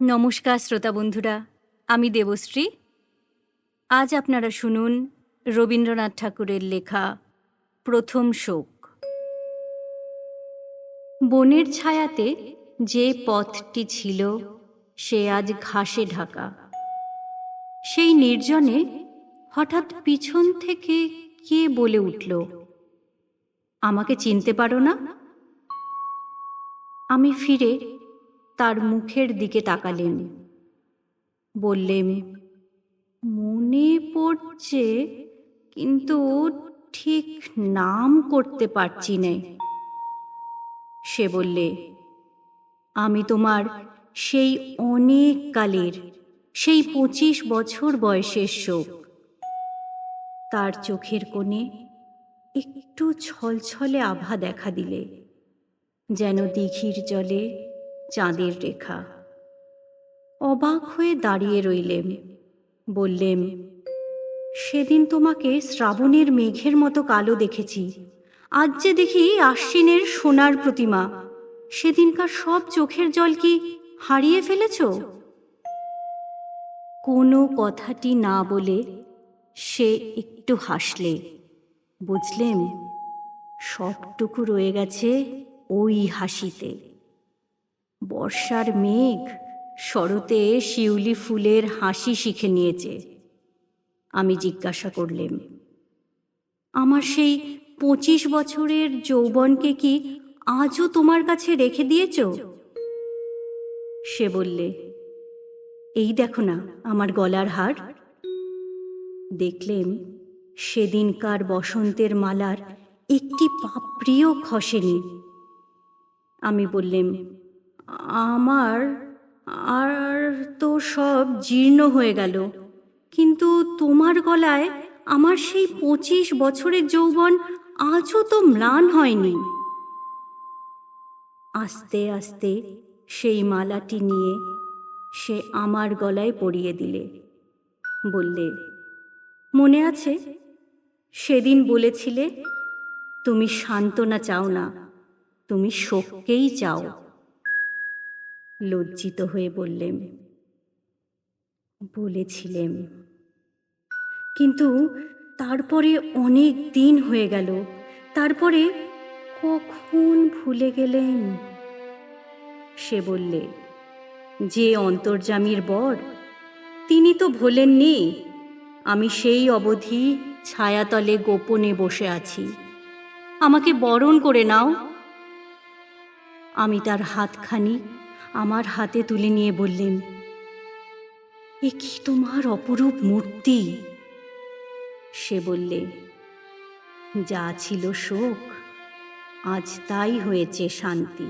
নমস্কার, শ্রোতা বন্ধুরা। আমি দেবশ্রী। আজ আপনারা শুনুন রবীন্দ্রনাথ ঠাকুরের লেখা প্রথম শোক। বনের ছায়াতে যে পথটি ছিল, সে আজ ঘাসে ঢাকা। সেই নির্জনে হঠাৎ পিছন থেকে কে বলে উঠল, আমাকে চিনতে পারো না? আমি ফিরে তার মুখের দিকে তাকালেন। বললেম মনে পড়ছে, কিন্তু ঠিক নাম করতে পারছি নে। সে বললে, আমি তোমার সেই অনেক কালের, সেই পঁচিশ বছর বয়সের শোক। তার চোখের কোণে একটু ছলছলে আভা দেখা দিলে, যেন দিঘির জলে চাঁদের রেখা। অবাক হয়ে দাঁড়িয়ে রইলেম। বললেম, সেদিন তোমাকে শ্রাবণের মেঘের মতো কালো দেখেছি। আজ যে দেখি আশ্বিনের সোনার প্রতিমা। সেদিনকার সব চোখের জল কি হারিয়ে ফেলেছ? কোনো কথাটি না বলে সে একটু হাসলে। বুঝলেম, সবটুকু রয়ে গেছে ওই হাসিতে। বর্ষার মেঘ শরতে শিউলি ফুলের হাসি শিখে নিয়েছে। আমি জিজ্ঞাসা করলেম, আমার সেই পঁচিশ বছরের যৌবনকে কি আজও তোমার কাছে রেখে দিয়েছ? সে বললে, এই দেখো না, আমার গলার হার। দেখলেম, সেদিনকার বসন্তের মালার একটি পাপড়িও খসেনি। আমি বললেম আমার আর তো সব জীর্ণ হয়ে গেল। কিন্তু তোমার গলায় আমার সেই পঁচিশ বছরের যৌবন আজও তো ম্লান হয়নি। আস্তে আস্তে সেই মালাটি নিয়ে সে আমার গলায় পরিয়ে দিলে। বললে, মনে আছে? সেদিন বলেছিলে, তুমি সান্ত্বনা চাও না, তুমি শোককেই চাও। লজ্জিত হয়ে বললেম বলেছিলেম। কিন্তু তারপরে অনেক দিন হয়ে গেল, তারপরে কখন ভুলে গেলেন? সে বললে, যে অন্তর্জামীর বর, তিনি তো ভোলেননি, আমি সেই অবধি ছায়াতলে গোপনে বসে আছি, আমাকে বরণ করে নাও। আমি তার হাতখানি আমার হাতে তুলে নিয়ে বললেন, এ কি তোমার অপরূপ মূর্তি? সে বললে, যা ছিল শোক, আজ তাই হয়েছে শান্তি।